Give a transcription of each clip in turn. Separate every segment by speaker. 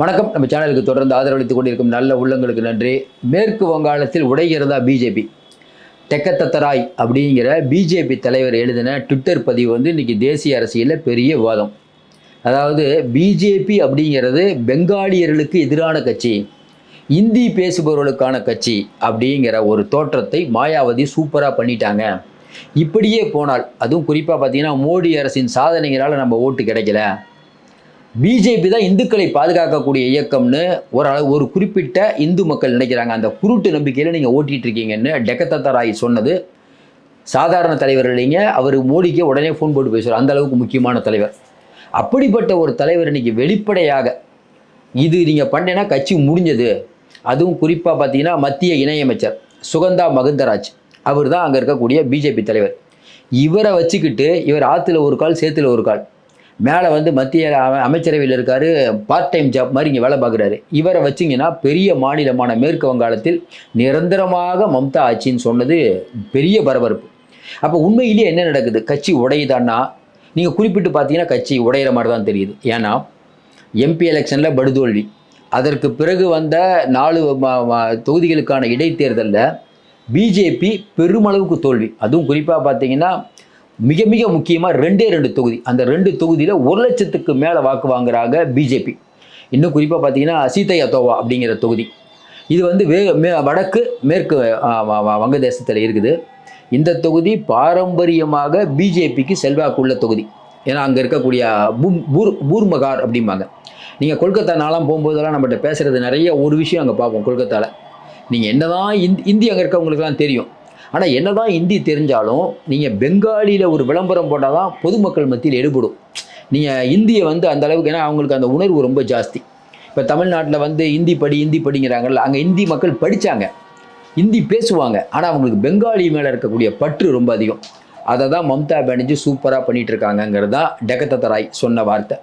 Speaker 1: வணக்கம். நம்ம சேனலுக்கு தொடர்ந்து ஆதரவளித்துக் கொண்டிருக்கும் நல்ல உள்ளங்களுக்கு நன்றி. மேற்கு வங்காளத்தில் உடைகிறதா பிஜேபி தெக்கத்தத்தராய் அப்படிங்கிற பிஜேபி தலைவர் எழுதின ட்விட்டர் பதிவு வந்து இன்னைக்கு தேசிய அரசியலில் பெரிய வாதம். அதாவது பிஜேபி அப்படிங்கிறது பெங்காலியர்களுக்கு எதிரான கட்சி இந்தி பேசுபவர்களுக்கான கட்சி அப்படிங்கிற ஒரு தோற்றத்தை மாயாவதி சூப்பராக பண்ணிட்டாங்க. இப்படியே போனால் அதுவும் குறிப்பாக பார்த்தீங்கன்னா மோடி அரசின் சாதனைகளால் நம்ம ஓட்டு கிடைக்கல. பிஜேபி தான் இந்துக்களை பாதுகாக்கக்கூடிய இயக்கம்னு ஒரு ஒரு குறிப்பிட்ட இந்து மக்கள் நினைக்கிறாங்க. அந்த குருட்டு நம்பிக்கையில் நீங்கள் ஓட்டிகிட்டு இருக்கீங்கன்னு டெக்கத்தத்தா ராய் சொன்னது. சாதாரண தலைவர் இல்லைங்க. அவர் மோடிக்கு உடனே ஃபோன் போட்டு பேசுவார். அந்த அளவுக்கு முக்கியமான தலைவர். அப்படிப்பட்ட ஒரு தலைவர் இன்னைக்கு வெளிப்படையாக இது நீங்கள் பண்ணேன்னா கட்சி முடிஞ்சது. அதுவும் குறிப்பாக பார்த்தீங்கன்னா மத்திய இணையமைச்சர் சுகந்தா மகந்தராஜ். அவர் தான் அங்கே இருக்கக்கூடிய பிஜேபி தலைவர். இவரை வச்சுக்கிட்டு இவர் ஆற்றுல ஒரு கால் சேத்துல ஒரு கால். மேலே வந்து மத்திய அமைச்சரவையில் இருக்காரு பார்ட் டைம் ஜாப் மாதிரி இங்கே வேலை பார்க்குறாரு. இவரை வச்சிங்கன்னா பெரிய மாநிலமான மேற்கு வங்காளத்தில் நிரந்தரமாக மம்தா ஆட்சின்னு சொன்னது பெரிய பரபரப்பு. அப்போ உண்மையிலேயே என்ன நடக்குது? கட்சி உடையுதான்னா நீங்கள் குறிப்பிட்டு பார்த்தீங்கன்னா கட்சி உடையிற மாதிரி தான் தெரியுது. ஏன்னா எம்பி எலெக்ஷனில் படுதோல்வி. அதற்கு பிறகு வந்த நாலு தொகுதிகளுக்கான இடைத்தேர்தலில் பிஜேபி பெருமளவுக்கு தோல்வி. அதுவும் குறிப்பாக பார்த்தீங்கன்னா மிக மிக முக்கியமாக ரெண்டே ரெண்டு தொகுதி. அந்த ரெண்டு தொகுதியில் ஒரு லட்சத்துக்கு மேலே வாக்கு வாங்குறாங்க பிஜேபி இன்னும் குறிப்பாக பார்த்தீங்கன்னா சீதையத்தோவா அப்படிங்கிற தொகுதி. இது வந்து வே மே வடக்கு மேற்கு வ- வங்கதேசத்தில் இருக்குது. இந்த தொகுதி பாரம்பரியமாக பிஜேபிக்கு செல்வாக்குள்ள தொகுதி. ஏன்னா அங்கே இருக்கக்கூடிய பூம் பூர் பூர்மகார் அப்படிம்பாங்க. நீங்கள் கொல்கத்தா நாளாம் போகும்போதெல்லாம் நம்மகிட்ட பேசுகிறது நிறைய ஒரு விஷயம் அங்கே பார்ப்போம் கொல்கத்தாவில் நீங்கள் என்ன தான் இந்தி அங்கே இருக்கவங்களுக்குலாம் தெரியும். ஆனால் என்னதான் ஹிந்தி தெரிஞ்சாலும் நீங்கள் பெங்காலியில் ஒரு விளம்பரம் போட்டால் தான் பொதுமக்கள் மத்தியில் எடுபடும். நீங்கள் இந்தியை வந்து அந்த அளவுக்கு ஏன்னா அவங்களுக்கு அந்த உணர்வு ரொம்ப ஜாஸ்தி. இப்போ தமிழ்நாட்டில் வந்து இந்தி படி இந்தி படிங்கிறாங்கல்ல அங்கே இந்தி மக்கள் படித்தாங்க இந்தி பேசுவாங்க. ஆனால் அவங்களுக்கு பெங்காலி மேலே இருக்கக்கூடிய பற்று ரொம்ப அதிகம். அதை தான் மம்தா பானர்ஜி சூப்பராக பண்ணிட்டு இருக்காங்கங்கிறது தான் டெகத்தத்த ராய் சொன்ன வார்த்தை.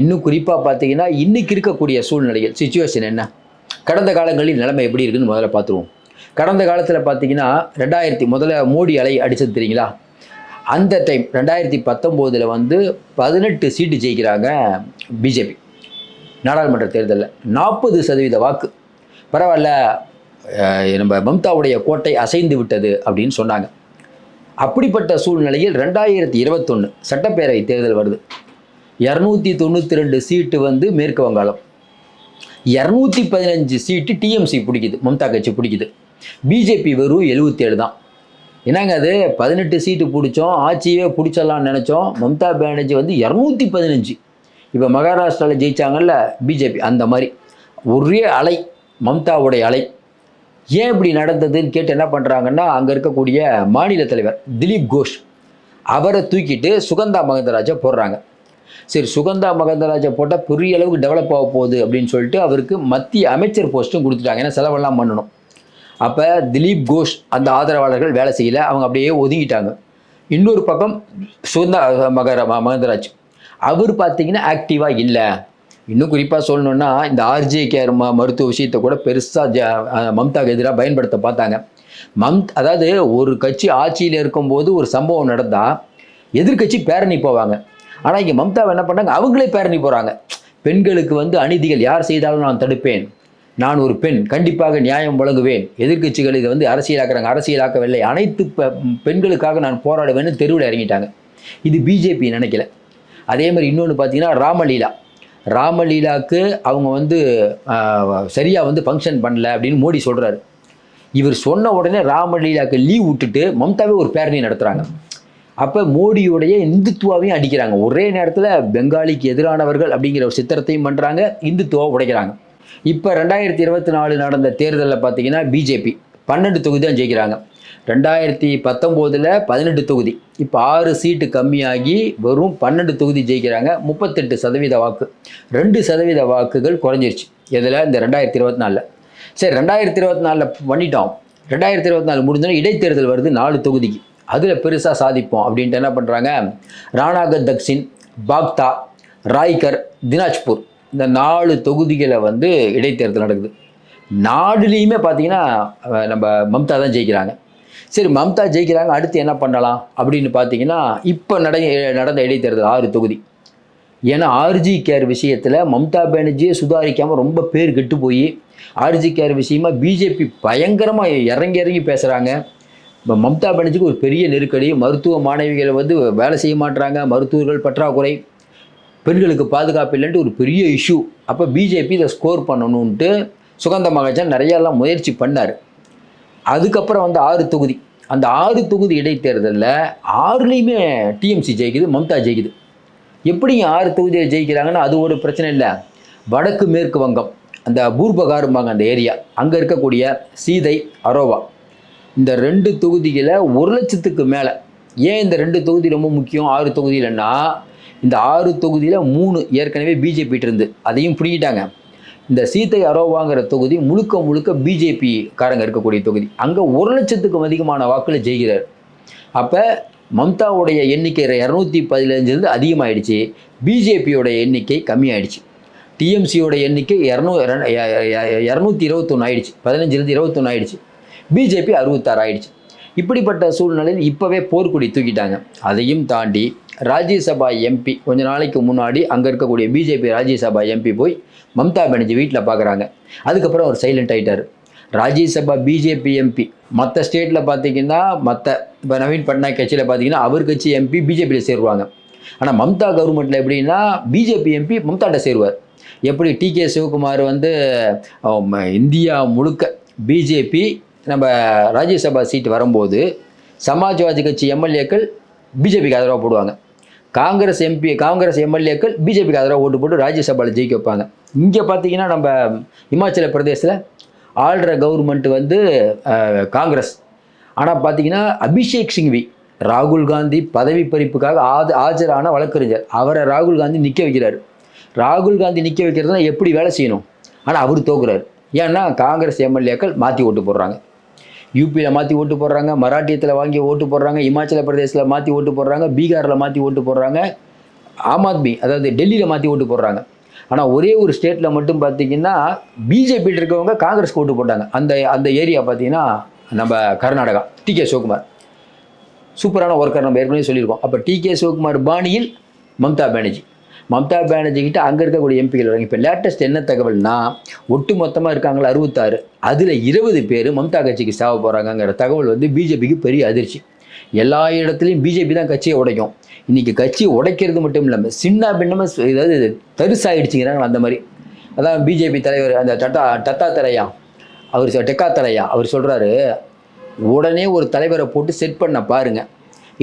Speaker 1: இன்னும் குறிப்பாக பார்த்தீங்கன்னா இன்றைக்கி இருக்கக்கூடிய சூழ்நிலைகள் சுச்சுவேஷன் என்ன? கடந்த காலங்களில் நிலைமை எப்படி இருக்குதுன்னு முதல்ல பார்த்துருவோம் கடந்த காலத்தில் பார்த்தீங்கன்னா ரெண்டாயிரத்தி முதல்ல மோடி அலை அடித்தது தெரியுங்களா? அந்த டைம் ரெண்டாயிரத்தி பத்தொம்போதில் வந்து பதினெட்டு சீட்டு ஜெயிக்கிறாங்க பிஜேபி. நாடாளுமன்ற தேர்தலில் நாற்பது சதவீத வாக்கு. பரவாயில்ல நம்ம மம்தாவுடைய கோட்டை அசைந்து விட்டது அப்படின்னு சொன்னாங்க. அப்படிப்பட்ட சூழ்நிலையில் ரெண்டாயிரத்தி இருபத்தொன்று சட்டப்பேரவை தேர்தல் வருது. இரநூத்தி தொண்ணூற்றி ரெண்டு சீட்டு வந்து மேற்கு வங்காளம். இரநூத்தி பதினஞ்சு சீட்டு டிஎம்சி பிடிக்குது மம்தா கட்சி பிடிக்குது. பிஜேபி வெறும் எழுபத்தேழு தான். என்னங்க அது? பதினெட்டு சீட்டு பிடிச்சோம் ஆட்சியே பிடிச்சிடலாம்னு நினச்சோம். மம்தா பானர்ஜி வந்து இரநூத்தி பதினஞ்சு. இப்போ மகாராஷ்டிராவில் ஜெயிச்சாங்கல்ல பிஜேபி அந்த மாதிரி. ஒரே அலை மம்தாவுடைய அலை. ஏன் இப்படி நடந்ததுன்னு கேட்டு என்ன பண்ணுறாங்கன்னா அங்கே இருக்கக்கூடிய மாநில தலைவர் திலீப் கோஷ் அவரை தூக்கிட்டு சுகந்தா மகந்தராஜை போடுறாங்க. சரி சுகந்தா மகந்தராஜை போட்டால் பெரிய அளவுக்கு டெவலப் ஆக போகுது அப்படின்னு சொல்லிட்டு அவருக்கு மத்திய அமைச்சர் போஸ்ட்டும் கொடுத்துட்டாங்க. ஏன்னா செலவெல்லாம் பண்ணணும். அப்போ திலீப் கோஷ் அந்த ஆதரவாளர்கள் வேலை செய்யல. அவங்க அப்படியே ஒதுங்கிட்டாங்க. இன்னொரு பக்கம் சுதந்திர மகர ம- மகந்தராஜ் அவர் பார்த்தீங்கன்னா ஆக்டிவாக இல்லை. இன்னும் குறிப்பாக சொல்லணுன்னா இந்த ஆர்ஜே கேர் ம மருத்துவ விஷயத்தை கூட பெருசாக ஜ மம்தாக்கு எதிராக பயன்படுத்த பார்த்தாங்க. மம் அதாவது ஒரு கட்சி ஆட்சியில் இருக்கும்போது ஒரு சம்பவம் நடந்தால் எதிர்க்கட்சி பேரணி போவாங்க. ஆனால் இங்கே மம்தாவை என்ன பண்ணாங்க? அவங்களே பேரணி போகிறாங்க பெண்களுக்கு வந்து அநீதிகள் யார் செய்தாலும் நான் தடுப்பேன். நான் ஒரு பெண் கண்டிப்பாக நியாயம் வழங்குவேன். எதிர்க்கட்சிகள் இதை வந்து அரசியலாக்குறாங்க அரசியலாக்கவில்லை. அனைத்து பெண்களுக்காக நான் போராடுவேன்னு தெருவில் இறங்கிட்டாங்க. இது பிஜேபி நினைக்கல. அதே மாதிரி இன்னொன்று பார்த்தீங்கன்னா ராமலீலா. ராமலீலாவுக்கு அவங்க வந்து சரியாக வந்து ஃபங்க்ஷன் பண்ணல அப்படின்னு மோடி சொல்கிறாரு இவர் சொன்ன உடனே ராமலீலாவுக்கு லீவ் விட்டுட்டு மம்தாவே ஒரு பேரணி நடத்துகிறாங்க அப்போ மோடியுடைய இந்துத்துவாவையும் அடிக்கிறாங்க. ஒரே நேரத்தில் பெங்காலிக்கு எதிரானவர்கள் அப்படிங்கிற ஒரு சித்திரத்தையும் பண்ணுறாங்க இந்துத்துவா உடைக்கிறாங்க. இப்போ ரெண்டாயிரத்தி இருபத்தி நாலு நடந்த தேர்தலில் பார்த்தீங்கன்னா பிஜேபி பன்னெண்டு தொகுதி தான் ஜெயிக்கிறாங்க. ரெண்டாயிரத்தி பத்தொம்போதில் பதினெட்டு தொகுதி. இப்போ ஆறு சீட்டு கம்மியாகி வெறும் பன்னெண்டு தொகுதி ஜெயிக்கிறாங்க. முப்பத்தெட்டு சதவீத வாக்கு. ரெண்டு சதவீத வாக்குகள் குறைஞ்சிருச்சு. இதில் இந்த ரெண்டாயிரத்தி இருபத்தி நாலில். சரி ரெண்டாயிரத்தி இருபத்தி நாலில் பண்ணிட்டோம். ரெண்டாயிரத்தி இருபத்தி நாலு முடிஞ்சோன்னா இடைத்தேர்தல் வருது நாலு தொகுதிக்கு. அதில் பெருசாக சாதிப்போம் அப்படின்ட்டு என்ன பண்ணுறாங்க ராணாகத் தக்ஷின் பாக்தா ராய்கர் தினாஜ்பூர். இந்த நாலு தொகுதிகளை வந்து இடைத்தேர்தல் நடக்குது. நாடுலேயுமே பார்த்தீங்கன்னா நம்ம மம்தா தான் ஜெயிக்கிறாங்க. சரி மம்தா ஜெயிக்கிறாங்க அடுத்து என்ன பண்ணலாம் அப்படின்னு பார்த்தீங்கன்னா இப்போ நட நடந்த இடைத்தேர்தல் ஆறு தொகுதி. ஏன்னா ஆர்ஜி கேர் விஷயத்தில் மம்தா பானர்ஜியை சுதாரிக்காமல் ரொம்ப பேர் கெட்டு போய் ஆர்ஜி கேர் விஷயமா பிஜேபி பயங்கரமாக இறங்கி இறங்கி பேசுகிறாங்க இப்போ மம்தா பானர்ஜிக்கு ஒரு பெரிய நெருக்கடி மருத்துவ மாணவிகளை வந்து வேலை செய்ய மாட்டுறாங்க மருத்துவர்கள் பற்றாக்குறை. பெண்களுக்கு பாதுகாப்பு இல்லைன்ட்டு ஒரு பெரிய இஷ்யூ அப்போ பிஜேபி இதை ஸ்கோர் பண்ணணுன்ட்டு சுகந்த மகாஜன் நிறையெல்லாம் முயற்சி பண்ணார். அதுக்கப்புறம் வந்து ஆறு தொகுதி. அந்த ஆறு தொகுதி இடைத்தேர்தலில் ஆறுலேயுமே டிஎம்சி ஜெயிக்குது மம்தா ஜெயிக்குது. எப்படி ஆறு தொகுதியை ஜெயிக்கிறாங்கன்னா அது ஒரு பிரச்சனை இல்லை. வடக்கு மேற்கு வங்கம் அந்த பூர்பகாரும்பாங்க அந்த ஏரியா. அங்கே இருக்கக்கூடிய சீதை அரோவா. இந்த ரெண்டு தொகுதிகளை ஒரு லட்சத்துக்கு மேலே. ஏன் இந்த ரெண்டு தொகுதி ரொம்ப முக்கியம் ஆறு தொகுதியில்னா இந்த ஆறு தொகுதியில் மூணு ஏற்கனவே பிஜேபி இருந்து அதையும் பிடிக்கிட்டாங்க இந்த சீத்தை அரோவாங்கிற தொகுதி முழுக்க முழுக்க பிஜேபி காரங்க இருக்கக்கூடிய தொகுதி. அங்கே ஒரு லட்சத்துக்கும் அதிகமான வாக்கில் ஜெயிக்கிறார். அப்போ மம்தாவுடைய எண்ணிக்கை இரநூத்தி பதினஞ்சுலேருந்து அதிகமாகிடுச்சு பிஜேபியோட எண்ணிக்கை கம்மியாயிடுச்சு. டிஎம்சியோட எண்ணிக்கை இரநூ இரநூத்தி இருபத்தொன்று ஆயிடுச்சு. பதினஞ்சுலேருந்து இருபத்தொன்று ஆயிடுச்சு. பிஜேபி அறுபத்தாறு ஆயிடுச்சு. இப்படிப்பட்ட சூழ்நிலையில் இப்போவே போர்க்குடி தூக்கிட்டாங்க. அதையும் தாண்டி ராஜ்யசபா எம்பி கொஞ்ச நாளைக்கு முன்னாடி அங்கே இருக்கக்கூடிய பிஜேபி ராஜ்யசபா எம்பி போய் மம்தா பானர்ஜி வீட்டில் பார்க்குறாங்க அதுக்கப்புறம் அவர் சைலண்ட் ஆயிட்டார். ராஜ்யசபா பிஜேபி எம்பி மற்ற ஸ்டேட்டில் பார்த்தீங்கன்னா மற்ற இப்போ நவீன் பட்நாயக் கட்சியில் பார்த்தீங்கன்னா அவர் கட்சி எம்பி பிஜேபியில் சேருவாங்க. ஆனால் மம்தா கவர்மெண்ட்டில் எப்படின்னா பிஜேபி எம்பி மம்தாட்ட சேருவார். எப்படி டி கே சிவகுமார் வந்து இந்தியா முழுக்க பிஜேபி நம்ம ராஜ்யசபா சீட் வரும்போது சமாஜ்வாதி கட்சி எம்எல்ஏக்கள் பிஜேபிக்கு ஆதரவாக போடுவாங்க. காங்கிரஸ் எம்பி காங்கிரஸ் எம்எல்ஏக்கள் பிஜேபிக்கு ஆதரவாக ஓட்டு போட்டு ராஜ்யசபாவில் ஜெயிக்க வைப்பாங்க. இங்கே பார்த்தீங்கன்னா நம்ம இமாச்சல பிரதேசத்தில் ஆள்ற கவர்மெண்ட் வந்து காங்கிரஸ். ஆனால் பார்த்தீங்கன்னா அபிஷேக் சிங்வி ராகுல் காந்தி பதவி பறிப்புக்காக ஆது ஆஜரான வழக்கறிஞர். அவரை ராகுல் காந்தி நிற்க வைக்கிறார். ராகுல் காந்தி நிற்க வைக்கிறதுனா எப்படி வேலை செய்யணும்? ஆனால் அவர் தோக்குறாரு. ஏன்னா காங்கிரஸ் எம்எல்ஏக்கள் மாற்றி ஓட்டு போடுறாங்க. யூபியில் மாற்றி ஓட்டு போடுறாங்க மராட்டியத்தில் வாங்கி ஓட்டு போடுறாங்க இமாச்சல பிரதேசில் மாற்றி ஓட்டு போடுறாங்க பீகாரில் மாற்றி ஓட்டு போடுறாங்க ஆம் ஆத்மி அதாவது டெல்லியில் மாற்றி ஓட்டு போடுறாங்க. ஆனால் ஒரே ஒரு ஸ்டேட்டில் மட்டும் பார்த்தீங்கன்னா பிஜேபியில் இருக்கவங்க காங்கிரஸ் ஓட்டு போட்டாங்க. அந்த அந்த ஏரியா பார்த்தீங்கன்னா நம்ம கர்நாடகா டி கே சிவகுமார். சூப்பரான ஒர்க்கர் நம்ம ஏற்கனவே சொல்லியிருக்கோம். அப்போ டி கே சிவகுமார் பாணியில் மம்தா பானர்ஜி. மம்தா பானர்ஜி கிட்ட அங்கே இருக்கக்கூடிய எம்பிகள் வராங்க இப்போ லேட்டஸ்ட் என்ன தகவல்னா ஒட்டு மொத்தமாக இருக்காங்களா? அறுபத்தாறு. அதில் இருபது பேர் மம்தா கட்சிக்கு சாவ போகிறாங்கங்கிற தகவல் வந்து பிஜேபிக்கு பெரிய அதிர்ச்சி. எல்லா இடத்துலையும் பிஜேபி தான் கட்சியை உடைக்கும். இன்றைக்கி கட்சி உடைக்கிறது மட்டும் இல்லாமல் சின்ன பின்னமாக ஏதாவது தரிசாயிடுச்சுங்கிறாங்க அந்த மாதிரி. அதான் பிஜேபி தலைவர் அந்த டட்டா டத்தா தலையா அவர் டெக்கா தலையா அவர் சொல்கிறாரு உடனே ஒரு தலைவரை போட்டு செட் பண்ண பாருங்க.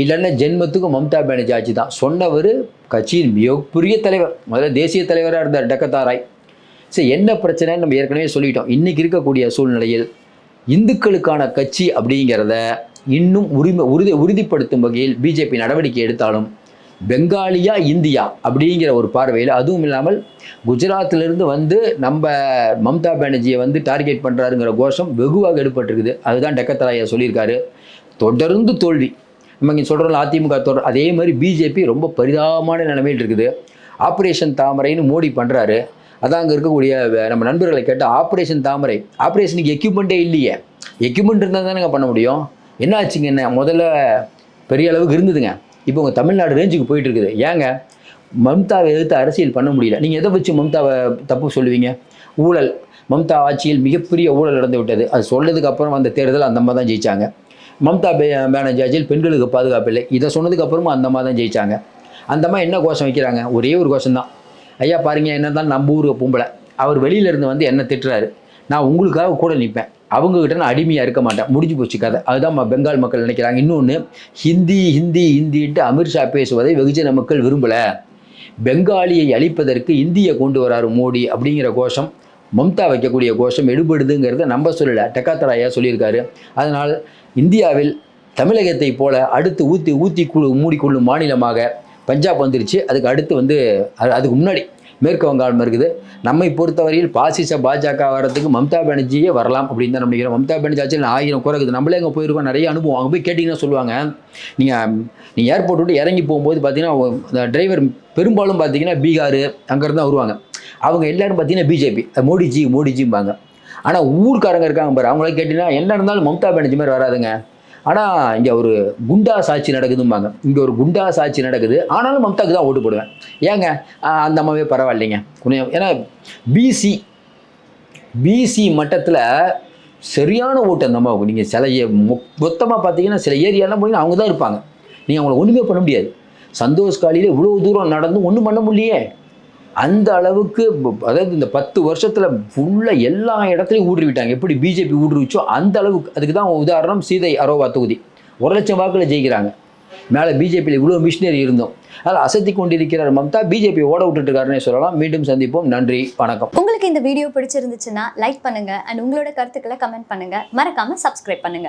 Speaker 1: இல்லைன்னா ஜென்மத்துக்கும் மம்தா பானர்ஜி ஆட்சி தான். சொன்னவர் கட்சியின் மிகப்பெரிய தலைவர். முதல்ல தேசிய தலைவராக இருந்தார் டக்கத்தாராய். சரி என்ன பிரச்சனைன்னு நம்ம ஏற்கனவே சொல்லிட்டோம். இன்றைக்கி இருக்கக்கூடிய சூழ்நிலையில் இந்துக்களுக்கான கட்சி அப்படிங்கிறத இன்னும் உரிமை உறுதி உறுதிப்படுத்தும் வகையில் பிஜேபி நடவடிக்கை எடுத்தாலும் பெங்காலியா இந்தியா அப்படிங்கிற ஒரு பார்வையில் அதுவும் இல்லாமல் குஜராத்திலிருந்து வந்து நம்ம மம்தா பானர்ஜியை வந்து டார்கெட் பண்ணுறாருங்கிற கோஷம் வெகுவாக எடுப்பட்டிருக்குது அதுதான் டெக்கத்தராயா சொல்லியிருக்காரு. தொடர்ந்து தோல்வி. நம்ம இங்கே சொல்கிறோம் அதிமுக தொடர் அதே மாதிரி பிஜேபி ரொம்ப பரிதாபமான நிலைமையில் இருக்குது. ஆப்ரேஷன் தாமரைன்னு மோடி பண்ணுறாரு அதான் அங்கே இருக்கக்கூடிய நம்ம நண்பர்களை கேட்டால் ஆப்ரேஷன் தாமரை ஆப்ரேஷனுக்கு எக்யூப்மெண்ட்டே இல்லையே. எக்யூப்மெண்ட் இருந்தால் தானேங்க பண்ண முடியும். என்ன ஆச்சுங்க என்ன? முதல்ல பெரிய அளவுக்கு இருந்ததுங்க. இப்போ உங்கள் தமிழ்நாடு ரேஞ்சுக்கு போயிட்டு இருக்குது. ஏங்க? மம்தாவை எதிர்த்து அரசியல் பண்ண முடியல. நீங்கள் எதை வச்சு மம்தாவை தப்பு சொல்லுவீங்க? ஊழல். மம்தா ஆட்சியில் மிகப்பெரிய ஊழல் நடந்து விட்டது அது சொன்னதுக்கு அப்புறம் அந்த தேர்தல் அந்த மாதிரி தான் ஜெயிச்சாங்க. மம்தா பே பானர்ஜி ஆட்சியில் பெண்களுக்கு பாதுகாப்பு இல்லை. இதை சொன்னதுக்கப்புறமா அந்த மாதிரி தான் ஜெயிச்சாங்க. அந்த மாதிரி என்ன கோஷம் வைக்கிறாங்க? ஒரே ஒரு கோஷம் தான். ஐயா பாருங்க என்ன தான் நம்ம ஊருக்கு பொம்பளை அவர் வெளியில இருந்து வந்து என்ன திட்டுறாரு? நான் உங்களுக்காக கூட நிற்பேன் அவங்கக்கிட்ட நான் அடிமையாக இருக்க மாட்டேன். முடிஞ்சு போச்சு கதை. அதுதான் பெங்கால் மக்கள் நினைக்கிறாங்க. இன்னொன்று ஹிந்தி ஹிந்தி ஹிந்தின்ட்டு அமித்ஷா பேசுவதை வெகுஜன மக்கள் விரும்பலை. பெங்காலியை அழிப்பதற்கு இந்தியை கொண்டு வராரு மோடி அப்படிங்கிற கோஷம். மம்தா வைக்கக்கூடிய கோஷம் எடுபடுதுங்கிறத நம்ம சொல்லலை. டெக்காத்தராயா சொல்லியிருக்காரு. அதனால் இந்தியாவில் தமிழகத்தை போல அடுத்து ஊற்றி ஊற்றி குழு மூடிக்கொள்ளும் மாநிலமாக பஞ்சாப் வந்துருச்சு. அதுக்கு அடுத்து வந்து அது- அதுக்கு முன்னாடி மேற்கு வங்காளம் இருக்குது. நம்மை பொறுத்தவரையில் பாசிச பாஜக வரதுக்கு மம்தா பானர்ஜியே வரலாம் அப்படின்னு தான் நம்பிக்கிறோம் மம்தா பானர்ஜி ஆச்சு ஆயிரம் குறை இருக்குது. நம்மளே அங்கே போயிருக்கோம். நிறைய அனுபவம். அங்கே போய் கேட்டிங்கன்னா சொல்லுவாங்க. நீங்கள் நீங்கள் ஏர்போர்ட் விட்டு இறங்கி போகும்போது பார்த்தீங்கன்னா டிரைவர் பெரும்பாலும் பார்த்தீங்கன்னா பீகார் அங்கேருந்து தான் வருவாங்க. அவங்க எல்லாரும் பார்த்தீங்கன்னா பிஜேபி மோடிஜி மோடிஜிம்பாங்க. ஆனால் ஊர்க்காரங்க இருக்காங்க பாரு. அவங்கள கேட்டிங்கன்னா என்ன இருந்தாலும் மம்தா பானர்ஜி மாதிரி வராதுங்க. ஆனால் இங்கே ஒரு குண்டா சாட்சி நடக்குதும்பாங்க. இங்கே ஒரு குண்டா சாட்சி நடக்குது. ஆனாலும் மம்தாக்கு தான் ஓட்டு போடுவேன். ஏங்க அந்த அம்மாவே பரவாயில்லைங்க. ஏன்னா பிசி பிசி மட்டத்தில் சரியான ஓட்டு அந்த அம்மாவுக்கு. நீங்கள் சில மொத்தமாக பார்த்தீங்கன்னா சில ஏரியாலாம் போனீங்கன்னா அவங்க தான் இருப்பாங்க. நீங்கள் அவங்கள ஒன்றுமே பண்ண முடியாது. சந்தோஷ் காலையில் இவ்வளோ தூரம் நடந்து ஒன்றும் பண்ண முடியலையே. அந்த அளவுக்கு அதாவது இந்த பத்து வருஷத்தில் ஃபுல்லாக எல்லா இடத்துலையும் ஊடுருவிட்டாங்க. எப்படி பிஜேபி ஊடுருவிச்சோ அந்த அளவுக்கு. அதுக்கு தான் உதாரணம் சீதை அரோவா தொகுதி. ஒரு லட்சம் வாக்கில் ஜெயிக்கிறாங்க. மேலே பிஜேபியில் இவ்வளோ மிஷினரி இருந்தோம். அதில் அசத்தி கொண்டிருக்கிறார் மம்தா. பிஜேபி ஓட விட்டுட்டுருக்காருன்னே சொல்லலாம். மீண்டும் சந்திப்போம். நன்றி. வணக்கம்.
Speaker 2: உங்களுக்கு இந்த வீடியோ பிடிச்சிருந்துச்சுன்னா லைக் பண்ணுங்க. அண்ட் உங்களோட கருத்துக்களை கமெண்ட் பண்ணுங்கள் மறக்காமல் சப்ஸ்கிரைப் பண்ணுங்கள்